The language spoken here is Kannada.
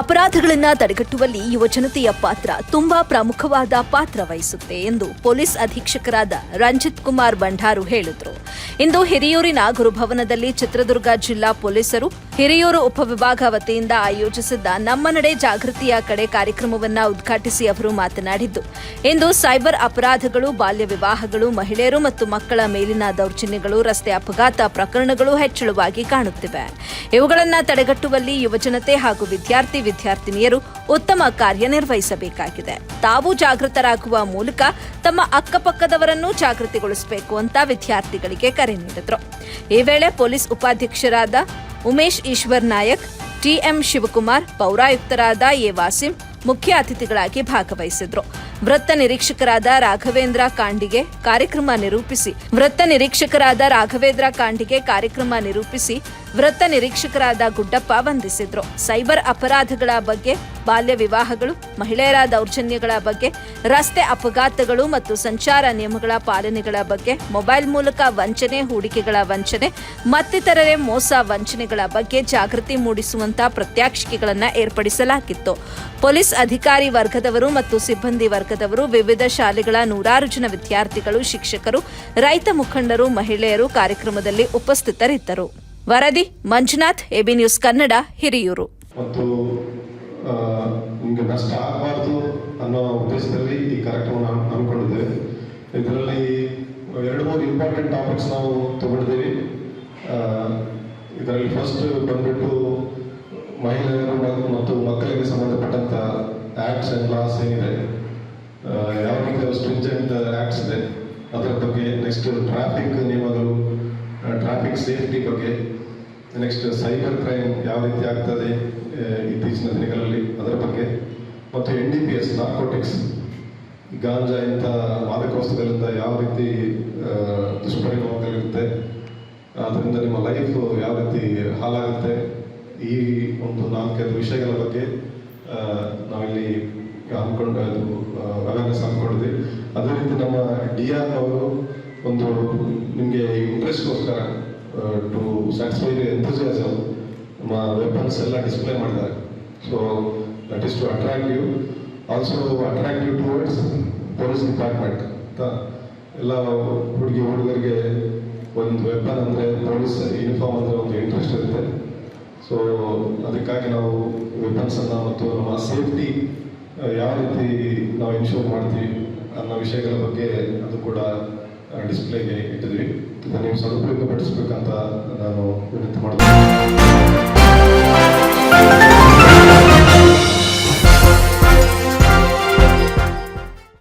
ಅಪರಾಧಗಳನ್ನ ತಡೆಗಟ್ಟುವಲ್ಲಿ ಯುವಜನತೆಯ ಪಾತ್ರ ತುಂಬಾ ಪ್ರಮುಖವಾದ ಪಾತ್ರ ವಹಿಸುತ್ತೆ ಎಂದು ಪೊಲೀಸ್ ಅಧೀಕ್ಷಕರಾದ ರಂಜಿತ್ ಕುಮಾರ್ ಬಂಡಾರು ಹೇಳಿದರು. ಇಂದು ಹಿರಿಯೂರಿನ ಗುರುಭವನದಲ್ಲಿ ಚಿತ್ರದುರ್ಗ ಜಿಲ್ಲಾ ಪೊಲೀಸರು ಹಿರಿಯೂರು ಉಪವಿಭಾಗ ವತಿಯಿಂದ ಆಯೋಜಿಸಿದ್ದ ನಮ್ಮ ನಡೆ ಜಾಗೃತಿಯ ಕಡೆ ಕಾರ್ಯಕ್ರಮವನ್ನು ಉದ್ಘಾಟಿಸಿ ಅವರು ಮಾತನಾಡಿದ್ದು, ಇಂದು ಸೈಬರ್ ಅಪರಾಧಗಳು, ಬಾಲ್ಯ ವಿವಾಹಗಳು, ಮಹಿಳೆಯರು ಮತ್ತು ಮಕ್ಕಳ ಮೇಲಿನ ದೌರ್ಜನ್ಯಗಳು, ರಸ್ತೆ ಅಪಘಾತ ಪ್ರಕರಣಗಳು ಹೆಚ್ಚಳವಾಗಿ ಕಾಣುತ್ತಿವೆ. ಇವುಗಳನ್ನು ತಡೆಗಟ್ಟುವಲ್ಲಿ ಯುವಜನತೆ ಹಾಗೂ ವಿದ್ಯಾರ್ಥಿ ವಿದ್ಯಾರ್ಥಿನಿಯರು ಉತ್ತಮ ಕಾರ್ಯನಿರ್ವಹಿಸಬೇಕಾಗಿದೆ. ತಾವು ಜಾಗೃತರಾಗುವ ಮೂಲಕ ತಮ್ಮ ಅಕ್ಕಪಕ್ಕದವರನ್ನು ಜಾಗೃತಿಗೊಳಿಸಬೇಕು ಅಂತ ವಿದ್ಯಾರ್ಥಿಗಳಿಗೆ ಕರೆ ನೀಡಿದರು. ಈ ವೇಳೆ ಪೊಲೀಸ್ ಉಪಾಧ್ಯಕ್ಷರಾದ ಉಮೇಶ್ ಈಶ್ವರ್ ನಾಯಕ್, ಟಿಎಂ ಶಿವಕುಮಾರ್, ಪೌರಾಯುಕ್ತರಾದ ಎ. ವಾಸಿಂ ಮುಖ್ಯ ಅತಿಥಿಗಳಾಗಿ ಭಾಗವಹಿಸಿದ್ರು. ವೃತ್ತ ನಿರೀಕ್ಷಕರಾದ ರಾಘವೇಂದ್ರ ಕಾಂಡಿಗೆ ಕಾರ್ಯಕ್ರಮ ನಿರೂಪಿಸಿ ವೃತ್ತ ನಿರೀಕ್ಷಕರಾದ ರಾಘವೇಂದ್ರ ಕಾಂಡಿಗೆ ಕಾರ್ಯಕ್ರಮ ನಿರೂಪಿಸಿ ವೃತ್ತ ನಿರೀಕ್ಷಕರಾದ ಗುಡ್ಡಪ್ಪ ವಂದಿಸಿದ್ರು. ಸೈಬರ್ ಅಪರಾಧಗಳ ಬಗ್ಗೆ, ಬಾಲ್ಯ ವಿವಾಹಗಳು, ಮಹಿಳೆಯರ ದೌರ್ಜನ್ಯಗಳ ಬಗ್ಗೆ, ರಸ್ತೆ ಅಪಘಾತಗಳು ಮತ್ತು ಸಂಚಾರ ನಿಯಮಗಳ ಪಾಲನೆಗಳ ಬಗ್ಗೆ, ಮೊಬೈಲ್ ಮೂಲಕ ವಂಚನೆ, ಹೂಡಿಕೆಗಳ ವಂಚನೆ, ಮತ್ತಿತರರೆ ಮೋಸ ವಂಚನೆಗಳ ಬಗ್ಗೆ ಜಾಗೃತಿ ಮೂಡಿಸುವಂತಹ ಪ್ರತ್ಯಾಕ್ಷಿಕೆಗಳನ್ನು ಏರ್ಪಡಿಸಲಾಗಿತ್ತು. ಪೊಲೀಸ್ ಅಧಿಕಾರಿ ವರ್ಗದವರು ಮತ್ತು ಸಿಬ್ಬಂದಿ ವರ್ಗದವರು ವಿವಿಧ ಶಾಲೆಗಳ ನೂರಾರು ಜನ ವಿದ್ಯಾರ್ಥಿಗಳು, ಶಿಕ್ಷಕರು, ರೈತ ಮುಖಂಡರು, ಮಹಿಳೆಯರು ಕಾರ್ಯಕ್ರಮದಲ್ಲಿ ಉಪಸ್ಥಿತರಿದ್ದರು. ವರದಿ ಮಂಜುನಾಥ್, ಎಬಿ ನ್ಯೂಸ್ ಕನ್ನಡ, ಹಿರಿಯೂರು. ಮತ್ತು ನಿಮಗೆ ನಷ್ಟ ಆಗಬಾರ್ದು ಅನ್ನೋ ಉದ್ದೇಶದಲ್ಲಿ ಈ ಕಾರ್ಯಕ್ರಮ ಹಮ್ಮಿಕೊಂಡಿದ್ದೇವೆ. ಇದರಲ್ಲಿ ಎರಡು, ಮೂರು ಇಂಪಾರ್ಟೆಂಟ್ ಟಾಪಿಕ್ಸ್ ನಾವು ತಗೊಂಡಿದ್ದೀವಿ. ಇದರಲ್ಲಿ ಫಸ್ಟ್ ಬಂದ್ಬಿಟ್ಟು ಮಹಿಳೆಯರು ಮತ್ತು ಮಕ್ಕಳಿಗೆ ಸಂಬಂಧಪಟ್ಟಂತ ಆಕ್ಟ್ಸ್ ಅಂಡ್ ಲಾಸ್ ಏನಿದೆ ಯಾವ ರೀತಿಯ ಸ್ಟ್ರಿಂಜೆಂಟ್ ಆಕ್ಟ್ಸ್ ಇದೆ, ಅದರ ಬಗ್ಗೆ ನೆಕ್ಸ್ಟ್ ಟ್ರಾಫಿಕ್ ನಿಯಮಗಳು ಟ್ರಾಫಿಕ್ ಸೇಫ್ಟಿ ಬಗ್ಗೆ ನೆಕ್ಸ್ಟ್ ಸೈಬರ್ ಕ್ರೈಮ್ ಯಾವ ರೀತಿ ಆಗ್ತದೆ ಇತ್ತೀಚಿನ ದಿನಗಳಲ್ಲಿ ಅದರ ಬಗ್ಗೆ ಮತ್ತು N D P S narcotics ಗಾಂಜಾ ಇಂಥ ಮಾದಕ ವಸ್ತುಗಳಿಂದ ಯಾವ ರೀತಿ ದುಷ್ಪರಿಣಾಮಗಳಿರುತ್ತೆ, ಅದರಿಂದ ನಿಮ್ಮ ಲೈಫ್ ಯಾವ ರೀತಿ ಹಾಳಾಗುತ್ತೆ, ಈ ಒಂದು ನಾಲ್ಕೈದು ವಿಷಯಗಳ ಬಗ್ಗೆ ನಾವಿಲ್ಲಿ ಹಮ್ಮಿಕೊಂಡು ಅದು ಅವೇರ್ನೆಸ್ ಹಮ್ಮಿಕೊಂಡಿದ್ವಿ ಅದೇ ರೀತಿ ನಮ್ಮ ಡಿ ಆರ್ ಅವರು ಒಂದು ನಿಮಗೆ ಇಂಪ್ರೆಸ್ಗೋಸ್ಕರ ಟು ಸ್ಯಾಟಿಸ್ಫೈ ಎಂಥೂಸಿಯಾಸಮ್ ನಮ್ಮ ವೆಪನ್ಸ್ ಎಲ್ಲ ಡಿಸ್ಪ್ಲೇ ಮಾಡಿದ್ದಾರೆ. So that is to attractive also attractive towards police department ಅಂತ ಎಲ್ಲ ಹುಡುಗಿ, ಹುಡುಗರಿಗೆ ಒಂದು ವೆಪನ್ ಅಂದರೆ ಪೊಲೀಸ್ ಯೂನಿಫಾರ್ಮ್ ಅಂದರೆ ಒಂದು ಇಂಟ್ರೆಸ್ಟ್ ಇರುತ್ತೆ. ಸೊ ಅದಕ್ಕಾಗಿ ನಾವು ವೆಪನ್ಸನ್ನು ಮತ್ತು ನಮ್ಮ ಸೇಫ್ಟಿ ಯಾವ ರೀತಿ ನಾವು ಇನ್ಶೂರ್ ಮಾಡ್ತೀವಿ ಅನ್ನೋ ವಿಷಯಗಳ ಬಗ್ಗೆ ಅದು ಕೂಡ ಡಿಸ್ಪ್ಲೇಗೆ ಇಟ್ಟಿದ್ವಿ ನೀವು ಸದುಪಯೋಗ ಪಡಿಸ್ಬೇಕಂತ ನಾನು ವಿನಂತಿ ಮಾಡ್ತೀನಿ.